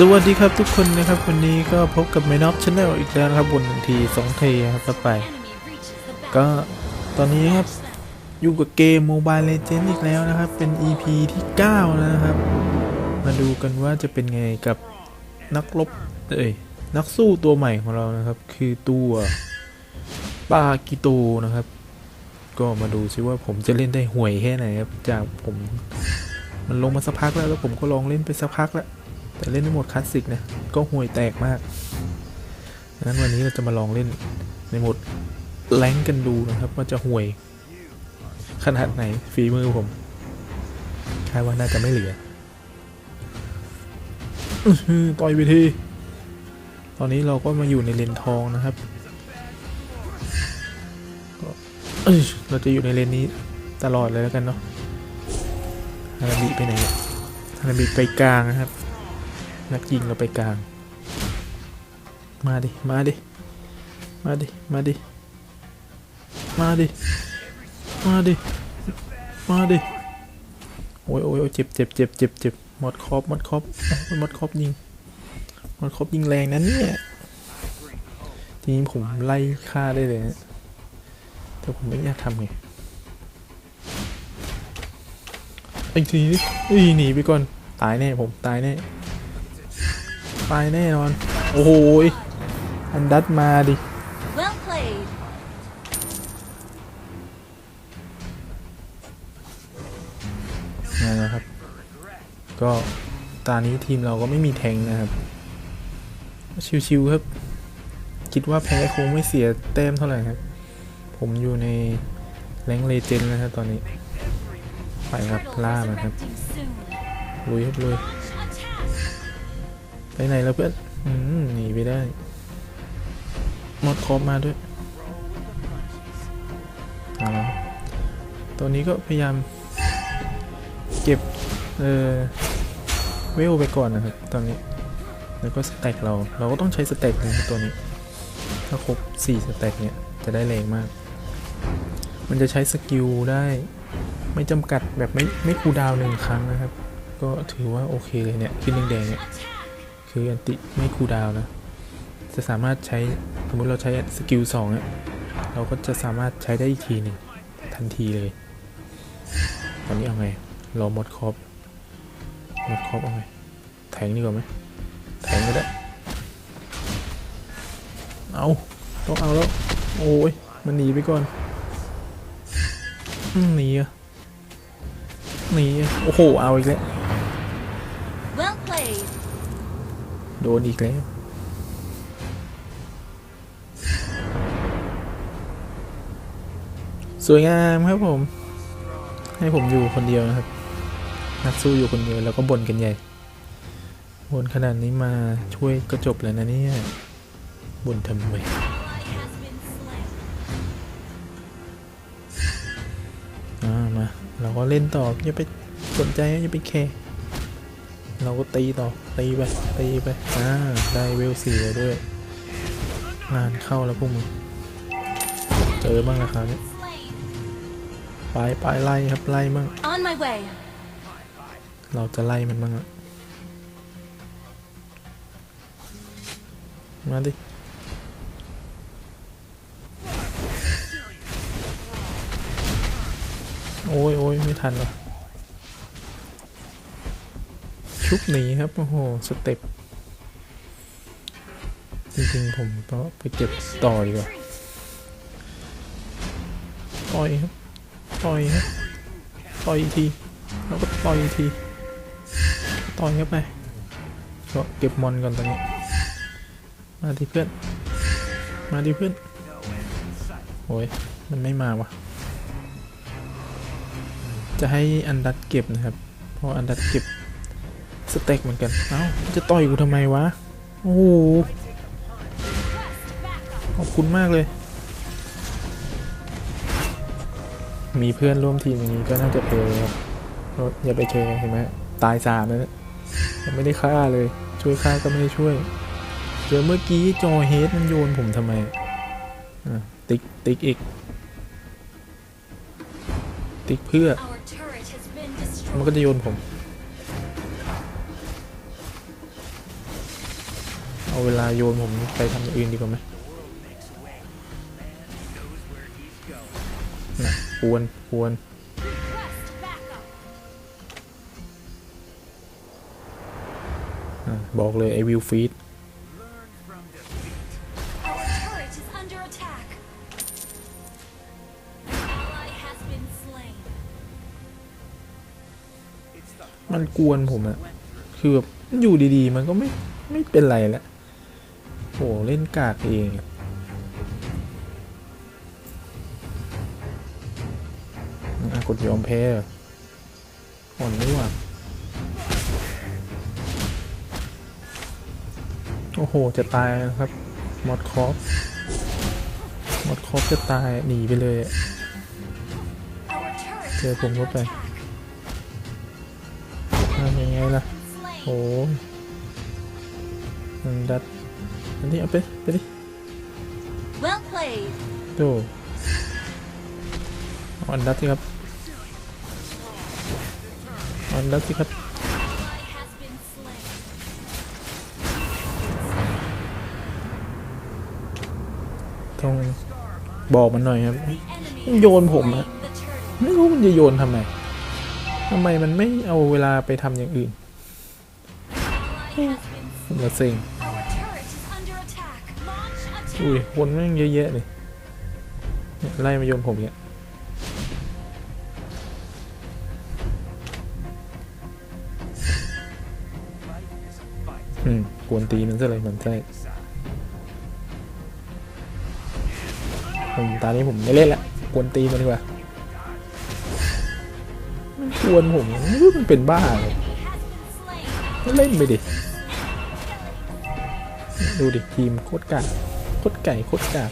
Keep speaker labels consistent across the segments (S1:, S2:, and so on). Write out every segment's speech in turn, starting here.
S1: สวัสดีครับทุกคนนะครับวันนี้ก็พบกับ m มน o ฟช Channel อีกแล้วครับบนหนึ่งทีสองทีครับต่อไป ก็ตอนนี้ครับอยู่กับเกม Mobile Legends อีกแล้วนะครับ เป็น EP ที่ 9 แล้วนะครับ มาดูกันว่าจะเป็นไงกับนักรบเอ้ยนักสู้ตัวใหม่ของเรานะครับ คือตัวปากิโตนะครับ ก็มาดูซิว่าผมจะเล่นได้ห่วยแค่ไหนครับจากผมมันลงมาสักพักแล้วแล้วผมก็ลองเล่นไปสักพักแล้ว แต่เล่นในโหมดคลาสสิกนะก็ห่วยแตกมากดังนั้นวันนี้เราจะมาลองเล่นในโหมดแรงกันดูนะครับ ว่าจะห่วย ขนาดไหนฝีมือผมคาดว่าน่าจะไม่เหลือต่อยไปทีตอนนี้เราก็มาอยู่ในเลนทองนะครับก็เราจะอยู่ในเลนนี้ตลอดเลยแล้วกันเนาะฮาราบิไปไหนฮาราบิไปกลางนะครับ นักยิงเราไปกลาง มาดิ มาดิ มาดิ มาดิ มาดิ มาดิ มาดิโอ้ยโอ้ยโอ้ยเจ็บเจ็บเจ็บเจ็บเจ็บหมดครอบหมดครอบหมดครอบยิงหมดครอบยิงแรงนะเนี่ยทีนี้ผมไล่ฆ่าได้เลยนะแต่ผมไม่อยากทำไงอีกทีนี้หนีไปก่อน ตายแน่ผมตายแน่ ตายแน่นอน โอ้โหยอันดัดมาดิ
S2: Well played.
S1: นั่นนะครับ ก็ตอนนี้ทีมเราก็ไม่มีแทงนะครับ ชิวๆครับ คิดว่าแพ้คงไม่เสียแต้มเท่าไหร่ครับ ผมอยู่ในแรงเลเจนด์นะครับตอนนี้ ไปครับ
S2: Turtle
S1: ล่า
S2: is
S1: มันครับ
S2: erecting soon.
S1: ลุยครับลุย
S2: Attack.
S1: ไปไหนแล้วเพื่อนอืมหนีไปได้หมดครบมาด้วยเอาละตัวนี้ก็พยายามเก็บ เออเวลไปก่อนนะครับ ตอนนี้ แล้วก็สแต็กเรา เราก็ต้องใช้สแต็กนะตัวนี้ ถ้าครบ 4 สแต็กเนี่ย จะได้แรงมาก มันจะใช้สกิลได้ไม่จำกัดแบบไม่ไม่คูดาวหนึ่งครั้งนะครับ ก็ถือว่าโอเคเลยเนี่ย ขึ้นแดงๆเนี่ย คืออันติไม่คูดาวนะ จะสามารถใช้สมมติเราใช้สกิลสองเนี่ยเราก็จะสามารถใช้ได้อีกทีหนึ่งทันทีเลย ตอนนี้เอาไงรอหมดครบหมดครบเอาไงแทงดีกว่าไหมแทงก็ได้ เอาต้องเอาแล้ว โอ้ยมันหนีไปก่อนหนีอะหนีอะโอ้โห เอาอีกแล้ว โดนอีกแล้วสวยงามครับผม ให้ผมอยู่คนเดียวนะครับ นักสู้อยู่คนเดียวแล้วก็บ่นกันใหญ่บ่นขนาดนี้มาช่วยก็จบแล้วนะเนี่ยบ่นทำไมอ่ามา เราก็เล่นต่ออย่าไปสนใจอย่าไปแคร์ เราก็ตีต่อตีไปตีไปอ่าได้เวลสี่เลยด้วยงานเข้าแล้วพวกมึงเจอบ้างนะครับเนี่ย
S2: Slain.
S1: ไปไปไล่ครับไล่บ้าง
S2: On my way.
S1: เราจะไล่มันบ้างอะมาดิโอ้ยโอ้ยไม่ทันวะ ชุบหนีครับ โอ้โห สเต็ป จริงๆ ผมก็ไปเก็บต่อดีกว่าต่อยครับต่อยครับต่อยอีกที แล้วก็ต่อยอีกทีต่อยเข้าไปก็เก็บมอนก่อนตอนนี้ มาที่เพื่อน มาที่เพื่อนโอ้ยมันไม่มาวะจะให้อันดัดเก็บนะครับ เพราะอันดัดเก็บ สเต็กเหมือนกัน เอ้า จะต่อยกูทำไมวะ โอ้โห ขอบคุณมากเลย มีเพื่อนร่วมทีมอย่างนี้ก็น่าจะเพลครับรถอย่าไปเคเห็นไหมตายสามแล้วเนี่ยไม่ได้ฆ่าเลย ช่วยฆ่าก็ไม่ได้ช่วย เจอเมื่อกี้จอเฮดมันโยนผมทำไมอะติ๊ก ติ๊กอีก ติ๊กเพื่อ มันก็จะโยนผม เอาเวลาโยนผมไปทำอย่างอื่นดีกว่าไหมนะควรควรบอกเลยไอวิวฟีดมันกวนผมอะคือแบบอยู่ดีๆ มันก็ไม่ไม่เป็นไรแล้ว โหเล่นกากเองอะกดยอมแพ้อ่อนไม่หว่าโอ้โห จะตายครับ มอดคอฟมอดคอฟจะตาย หนีไปเลยอะ
S2: Our turret
S1: Chưa
S2: is
S1: cùng
S2: under
S1: lúc này.
S2: attack.
S1: ทำยังไงล่ะ โอ้ยมันดัด อันนี้เอาไปไปดิ
S2: Well played.
S1: ดูเอาอันดัดสิครับเอาอันดัดสิครับ
S2: Ally has been slain.
S1: ต้องบอกมันหน่อยครับ
S2: Enemy
S1: มันโยนผมอะ
S2: the turtle.
S1: ไม่รู้มันจะโยนทำไมทำไมมันไม่เอาเวลาไปทำอย่างอื่น
S2: Ally has been
S1: ผมละเซ็ง อุ้ย
S2: attack.
S1: คนแม่งเยอะแยะเลยไล่มาโยนผมเนี่ยอืมกวนตีมันซะเลยมันใช่ผมตอนนี้ผมไม่เล่นละกวนตีมันดีกว่ามันกวนผมมันเป็นบ้าเลยเล่นไปดิ ดูดิทีมโคตรกาก คตรไก่โคตรกาบ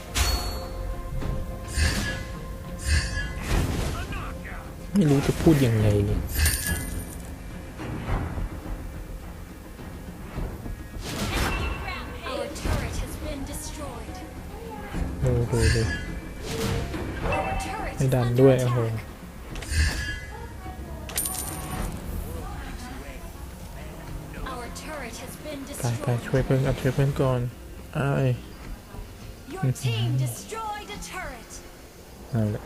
S1: ไม่รู้จะพูดยังไงเนี่ยดูดูดูไม่ดันด้วยโอ้โหไปไปช่วยเพื่อนเอาช่วยเพื่อนก่อนไอ นั่นแหละ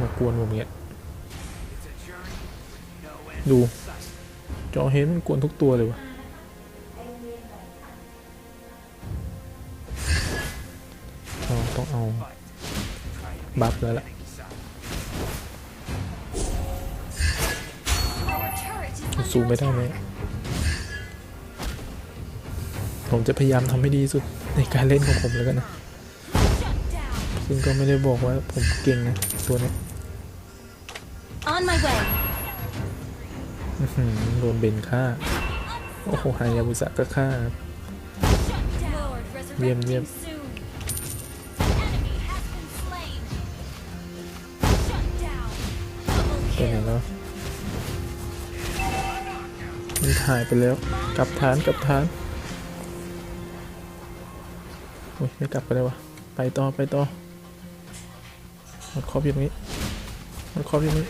S1: มากวนผมเนี่ยดูจอเฮดมันกวนทุกตัวเลยวะเราต้องเอาบัฟแล้วล่ะสู้ไม่ได้ไหมผมจะพยายามทำให้ดีที่สุดในการเล่นของผมแล้วกันนะ ซึ่งก็ไม่ได้บอกว่าผมเก่งนะตัวเนี้ย
S2: On my way.
S1: อื้อหือโดนเบนฆ่า โอ้โหฮายาบุสะก็ฆ่าครับ
S2: Shut down. Lord
S1: Yêm,
S2: resurrecting
S1: yêm.
S2: soon. Enemy has been slain. Shut down. Double
S1: ไปไหน
S2: kill.
S1: แล้วมันถ่ายไปแล้ว กลับฐานกลับฐานโอ้ยไม่กลับก็ได้วะไปต่อไปต่อ มันครอบอยู่ตรงนี้ มันครอบอยู่ตรงนี้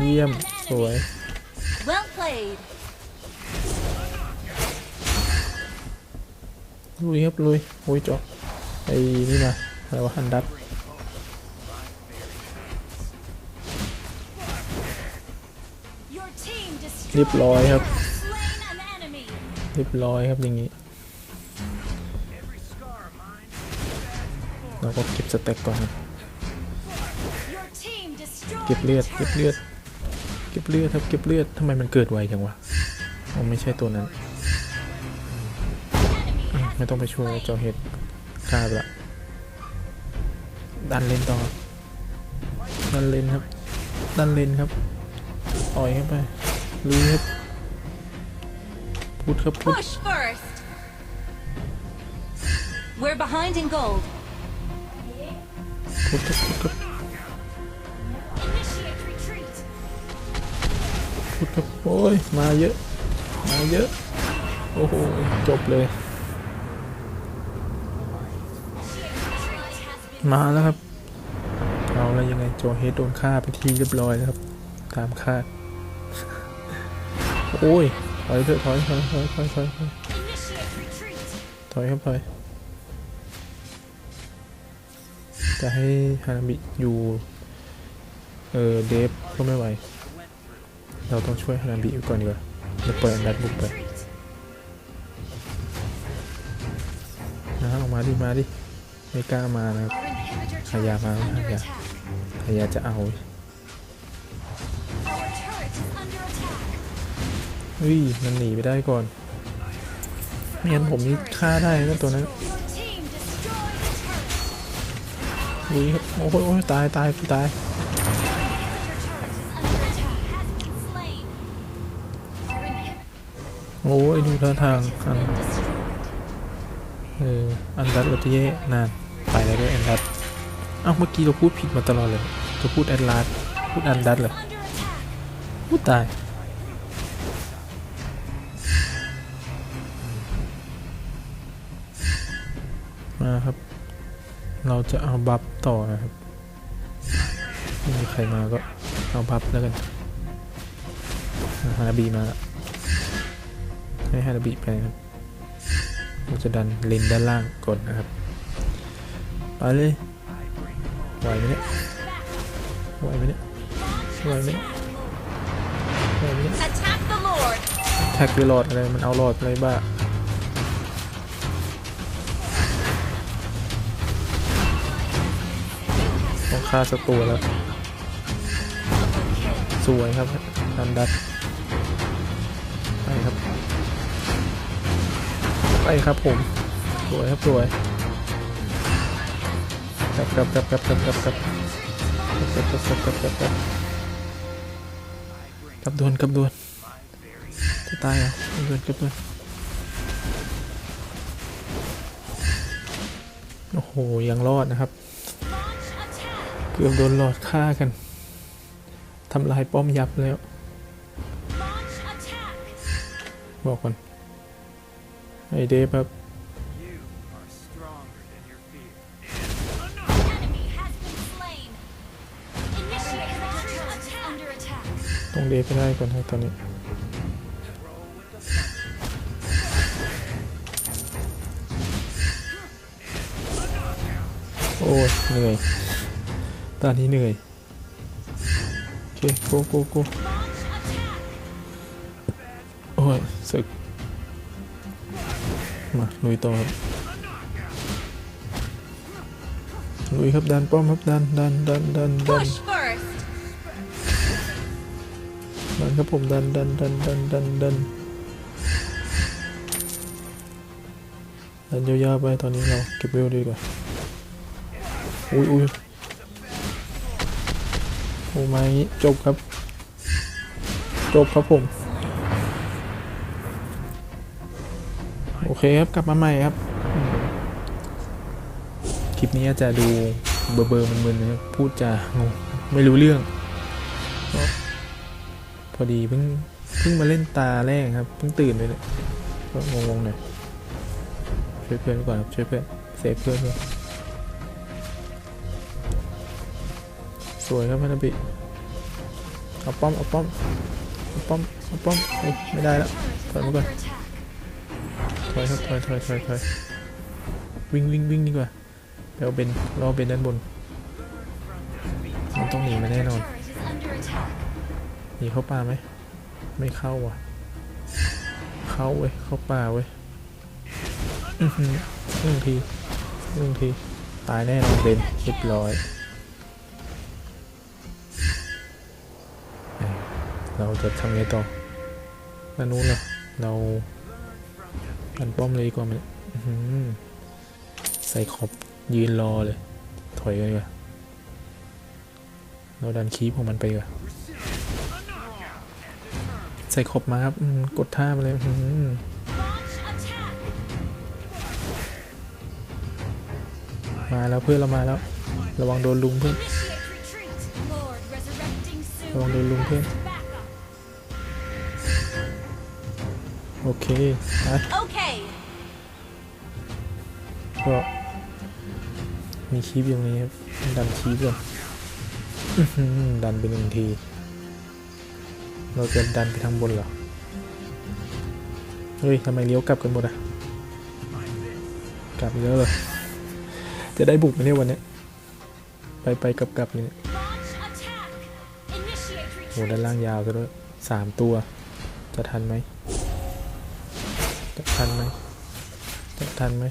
S2: You have
S1: เยี่ย
S2: slain
S1: ม
S2: an
S1: สวย
S2: enemy. Well played.
S1: ลุยครับ ลุยโอ้ยเจาะไอ้นี่มาอะไรวะฮันดัต
S2: Your team
S1: เรียบ
S2: destroyed.
S1: ร้อยครับ
S2: Slain an enemy.
S1: เรียบร้อยครับอย่างนี้ เราก็เก็บสเต็กก่อนครับ
S2: Your team destroyed.
S1: เก็บเลือด
S2: a
S1: เก็บ
S2: turret.
S1: เลือดเก็บเลือดครับเก็บเลือดทำไมมันเกิดไวจังวะอ๋อไม่ใช่ตัวนั้น
S2: Enemy
S1: อะ
S2: has
S1: ไม่ต้องไปช่วยเจ้าเห็ดฆ่าไปละดันเลนต่อดันเลนครับดันเลนครับต่อยเข้าไปลุยครับพุดครับพุด
S2: Push first. We're behind in gold.
S1: พุดครับพุดครับ พุดครับโอ้ยมาเยอะ มาเยอะ โอ้โห จบเลย มาแล้วครับ เอาแล้วยังไงโจเฮดโดนฆ่าไปทีเรียบร้อยแล้วครับ ตามคาด โอ้ย ถอยเถอะถอยถอยถอยถอยถอยถอย
S2: initiate retreat.
S1: อยครับถอยจะให้ฮานาบิอยู่ เออเดฟก็ไม่ไหว เราต้องช่วยฮานาบิก่อนดีกว่าจะเปิดอันดัดบุกไป
S2: Retreat.
S1: นะออกมาดิมาดิไม่กล้ามานะครับ
S2: Our inhibitor turret is
S1: Hayama,
S2: under
S1: Hayama.
S2: attack.
S1: พยายาจะเอาเฮ้ยมันหนีไปได้ก่อนไม่งั้นผมนี่ฆ่าได้นะตัวนั้นอุ้ยโอ้โหโอ้ยตายตายตาย โอ้ยดูท่าทางอันเอออันดัดวัตเย่นานไปแล้วด้วยอันดัดเอ้าเมื่อกี้เราพูดผิดมาตลอดเลยจะพูดแอดลาสพูดอันดัดเลยพูดตายมาครับ เราจะเอาบัฟต่อนะครับไม่มีใครมาก็เอาบัฟแล้วกันฮาบีมาละ ให้ฮานาบีไปครับเราจะดันเลนด้านล่างก่อนนะครับไปเลยไหวไหมเนี่ยไหวไหมเนี่ยไหวไหมเนี่ยไหวไหมเนี่ย
S2: Attack the Lord.
S1: แท็กด้วยหลอดอะไรมันเอาหลอดอะไรบ้าต้องฆ่าสัตัวแล้ว สวยครับดันดัด ไปครับผมสวยครับสวยกลับกลับกลับกลับกลับกลับกลับกลับกลับกลับกลับกลับกลับกลับดวนกลับดวนจะตายเหรอกลับดวนกับดวนโอ้โหยังรอดนะครับเกือบโดนหลอดฆ่ากันทำลายป้อมยับแล้วบอกก่อน ไอเดฟครับต้องเดฟไปได้ก่อนครับตอนนี้โอ้ยเหนื่อยตอนนี้เหนื่อยโอเคโกโกโก มาลุยต่อครับลุยครับดันป้อมครับดันดันดันดันดัน
S2: Push first.
S1: ดันครับผมดันดันดันดันดันดันดันยาวๆไปตอนนี้เราเก็บเวลดีกว่าอุ้ยอุ้ยโอ้มาอย่างงี้จบครับ จบครับผม โอเคครับ กลับมาใหม่ครับ คลิปนี้จะดูเบอร์เบอร์มึนๆนะพูดจางงไม่รู้เรื่อง พอดีเพิ่งเพิ่งมาเล่นตาแรกครับ เพิ่งตื่นเลยเนี่ยก็งงๆหน่อยช่วยเพื่อนก่อนครับช่วยเพื่อนเซฟเพื่อนด้วยสวยครับพันธบิเอาป้อมเอาป้อมเอาป้อมเอาป้อมไม่ได้แล้ว
S2: Turret is
S1: Phải,
S2: under
S1: đúng rồi.
S2: attack.
S1: ถ อยครับถอยถอยถอยถอยวิ่งวิ่งวิ่งดีกว่าไปเอาเบนรอเบนด้านบนมันต้องหนีมาแน่นอนหนีเข้าป่าไหมไม่เข้าว่ะ เข้าเว้ยเข้าป่าเว้ยอือหือหนึ่งทีหนึ่งทีตายแน่นอนเบนเรียบร้อยเอ้ยเราจะทำไงต่อด้านนู้นเหรอเรา อันป้อมเลยดีกว่ามอื้อหือใส่ขอบยืนรอเลย ถอยกันดีกว่าเราดันคีบของมันไปดีกว่าใส่ขอบมาครับกดท่ามาเลยมาแล้วเพื่อนเรามาแล้ว ระวังโดนลุงเพื่อนระวังโดนลุงเพื่อน โอเคไป
S2: Okay.
S1: ก็มีคีบอยู่ตรงนี้ครับดันคีบก่อนอื้อหือดันไปหนึ่งที เราจะดันไปทางบนเหรอ เฮ้ยทำไมเลี้ยวกลับกันหมดอะกลับอีกแล้วเหรอจะได้บุกไหมเนี่ยวันเนี้ยไปไปกลับกลับๆเนี่ย
S2: Launch attack. Initiate
S1: โห
S2: retreat.
S1: ด้านล่างยาวซะด้วยสามตัว จะทันไหม ทันไหม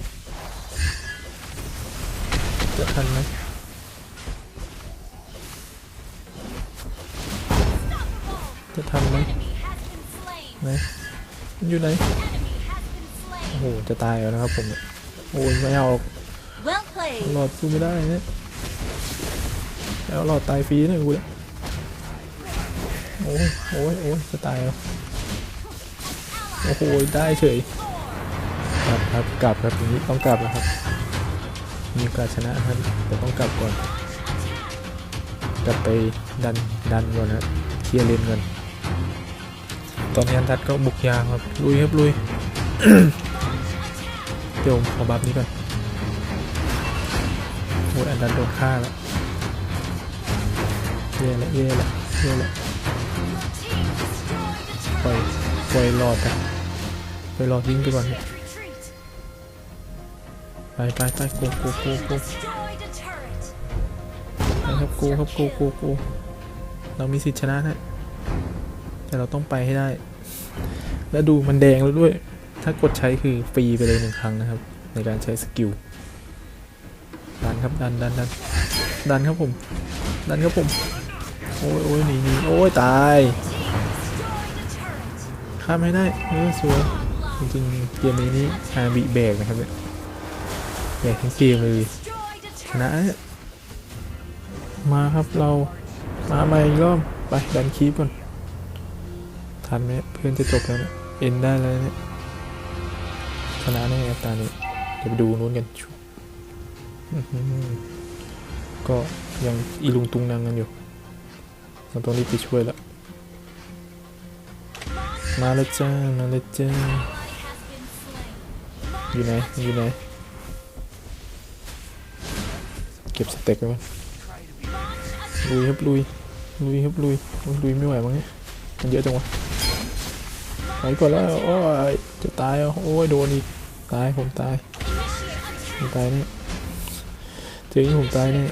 S1: จะทันไหมจะทันไหมไหนมันอยู่ไหน โอ้โห จะตายแล้วนะครับผม โอ้ยไม่เอาหรอกหลอดสู้ไม่ได้เนี่ยแล้วหลอดตายฟรีเนี่ยกูเนี่ยโอ้ยโอ้ยโอ้ยจะตายแล้ว โอ้โห ได้เฉย ครับกลับครับอย่างนี้ต้องกลับแล้วครับ มีโอกาสชนะครับแต่ต้องกลับก่อน กลับไปดันดันก่อนนะเคลียร์เลนก่อนตอนนี้อันทัดก็บุกยางครับลุยครับลุยเดี๋ยวผมขอบัฟนี้ก่อนโอ้ยอันดันโดนฆ่าแล้วเย่ละเย่ละเย่ละปล่อยปล่อยหลอดไปปล่อยหลอดยิงไปก่อน
S2: Retreat.
S1: ไปไปไปกโกโกโก
S2: Destroyed a turret.
S1: ไปครับโกครับกโกโกเรามีสิทธิชนะนะแต่เราต้องไปให้ได้ แล้วดูมันแดงแล้วด้วย ถ้ากดใช้คือฟรีไปเลยหนึ่งครั้งนะครับ ในการใช้สกิลดันครับดันดันดันดันครับผม ดันครับผม โอ้ยโอ้ยหนีหนีโอ้ยตายข้ามให้ได้เออสวยจริงๆเกมนี้นี่อาบีแบกนะครับเนี่ย แบกทั้งเกมเลยชนะมาครับเรามาใหม่อีกรอบไปดันคีบก่อนทันไหมเพื่อนจะจบแล้วเนี่ยเอ็นได้แล้วเนี่ยชนะแน่ตานี้เดี๋ยวไปดูนู้นกันชุก็ยังอีลุงตุงนางกันอยู่เราต้องรีบไปช่วยล้วมาแล้วจ้ามาแล้วจ้าอยู่ไหนอยู่ไหน เก็บสเต็กไว้ก่อนลุยครับลุยลุยครับลุยลุยไม่ไหวมั้งเนี่ยมันเยอะจังวะไปก่อนแล้วโอ้ยจะตายอ่โอ้ยโดนอีกตายผมตายผมตายแน่เจออย่างผมตายแน่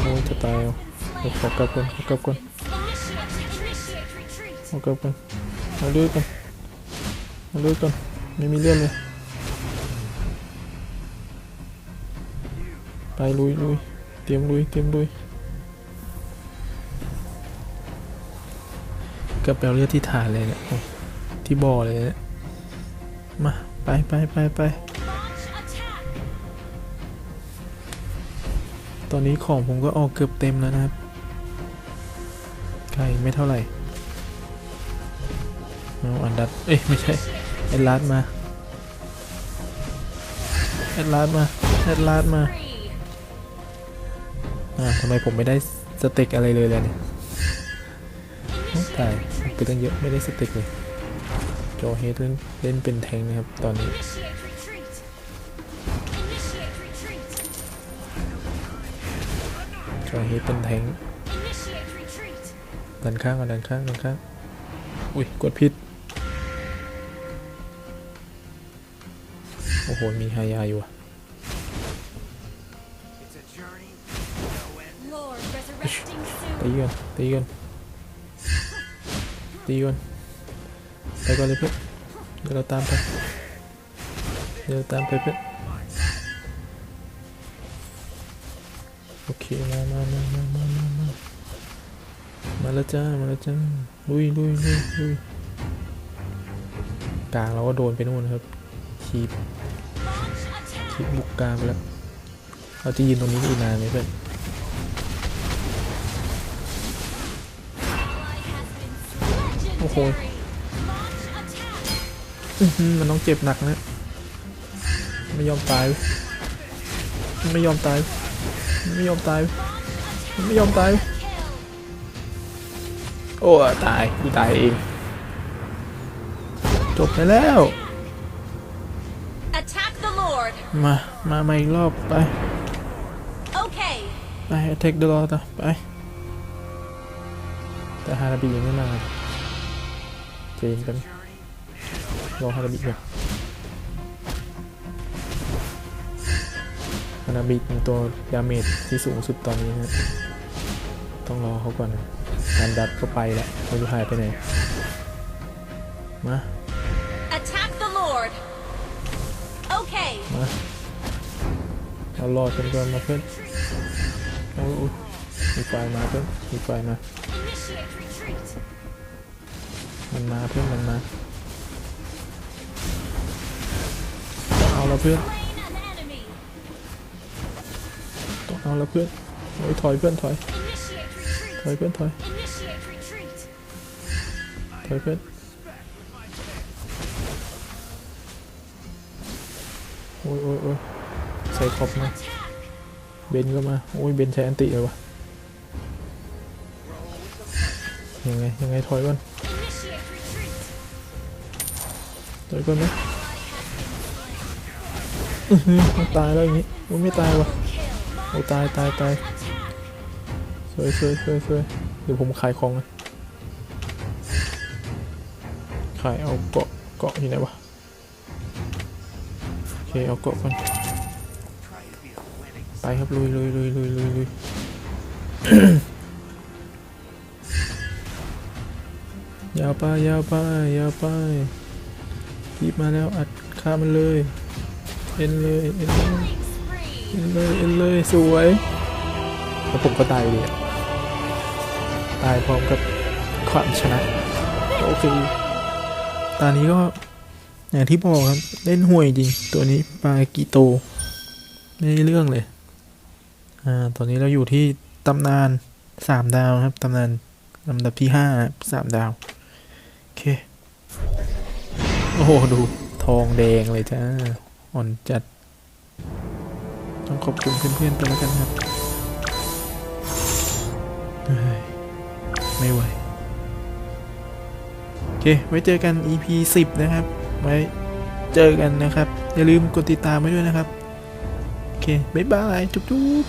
S1: โอ้ยจะตายอะเดี๋ยวขอกลับก่อนขอกลับก่อนขอกลับก่อนเอาเลือดก่อนเอาเลือดก่อน ไม่มีเลือดเลย ไปลุยลุยเตรียมลุยเตรียมลุยกลับไปเอาเลือดที่ฐานเลยเนี่ยที่บ่อเลยเนี่ยมา ไปไปไปไปตอนนี้ของผมก็ออกเกือบเต็มแล้วนะครับไก่ไม่เท่าไหร่เอาอันดับ เอ้ยไม่ใช่ แอดลาสมาแอดลาสมาแอดลาสมาอ่าทำไมผมไม่ได้สเต็กอะไรเลยเล่ะเนี่ยตายไปตั้งเยอะไม่ได้สเต็กเลยจอเฮดเล่นเล่นเป็นแทงนะครับตอนนี้จอเฮดเป็นแทงดันข้างก่อนดันข้างดันข้าง อุ้ยกดผิด โอ้โห มีไฮยาอยู่อะ
S3: It's a journey, no end.
S2: Lord resurrecting
S1: ตี
S2: soon.
S1: กันตีกันตีกันไปก่อนเลยเพื่อนเดี๋ยวเราตามไปเดี๋ยวเราตามไปเพื่อนโอเคมามามามามามามามาแล้วจ้ามาแล้วจ้าลุยลุยลุยลุยกลางเราก็โดนไปนู่นนะครับคีบ
S2: Launch attack.
S1: คีบบุกกลางไปแล้วเราจะยืนตรงนี้อีกนานไหมเพื่อน
S2: Ally has been
S1: Oh,
S2: legendary.
S1: boy.
S2: Launch attack.
S1: อื้อหือมันต้องเจ็บหนักนะไม่ยอมตายไม่ยอมตายไม่ยอมตายไม่ยอมตายโอ้ตายกูตายเองจบไปแล้ว มา มามาอีกรอบไป
S2: Okay.
S1: ไป attack the lord อะไป แต่ฮาราบียังไม่มาเจนกันรอฮานาบิก่อนฮานาบิเป็นตัวดาเมจที่สูงสุดตอนนี้นะต้องรอเขาก่อนนะการดัดก็ไปแล้วไม่รู้หายไปไหน มา
S2: Attack the Lord.
S1: มาเอารอฉันก่อนมาเพื่อนโอ้ยมีไฟมาเพื่อนมีไฟมา มันมาเพื่อนมันมาต้องเอาแล้วเพื่อนต้องเอาแล้วเพื่อนโอ้ยถอยเพื่อนถอยถอยเพื่อนถอยถอยเพื่อน อ้ยโอ้ยโอ้ยใส่ขอบมาเบนก็มาโอ้ยเบนใช้อันติเลยวะยังไงยังไงถอยก่อนถอยก่อนไหมตายแล้วอย่างงี้โอ้ยไม่ตายวะโอ้ตายตายตายสวยสวยสวยสวยเดี๋ยวผมขายของนะขายเอาเกาะเกาะที่ไหนวะ เคเอาเกาะก่อนไปครับลุยลุยลุยลุยลุยลุยยาวไปยาวไปยาวไปรีบมาแล้วอัดฆ่ามันเลยเอ็นเลยเอ็นเลยเอ็นเลยเอ็นเลยสวยแล้วผมก็ตายเลยตายพร้อมกับความชนะโอเคตอนนี้ก็ อย่างที่บอกครับ เล่นห่วยจริง ตัวนี้ปากิโต ไม่ได้เรื่องเลย อ่า ตอนนี้เราอยู่ที่ตำนานสามดาวครับ ตำนานลำดับที่ห้าสามดาว โอเค โอ้โห ดูทองแดงเลยจ้า อ่อนจัด ต้องขอบคุณเพื่อนๆไปแล้วกันครับ ไม่ไหว โอเค ไว้เจอกัน EP 10 นะครับ ไว้เจอกันนะครับ อย่าลืมกดติดตามไว้ด้วยนะครับ โอเค บ๊ายบาย จุ๊บ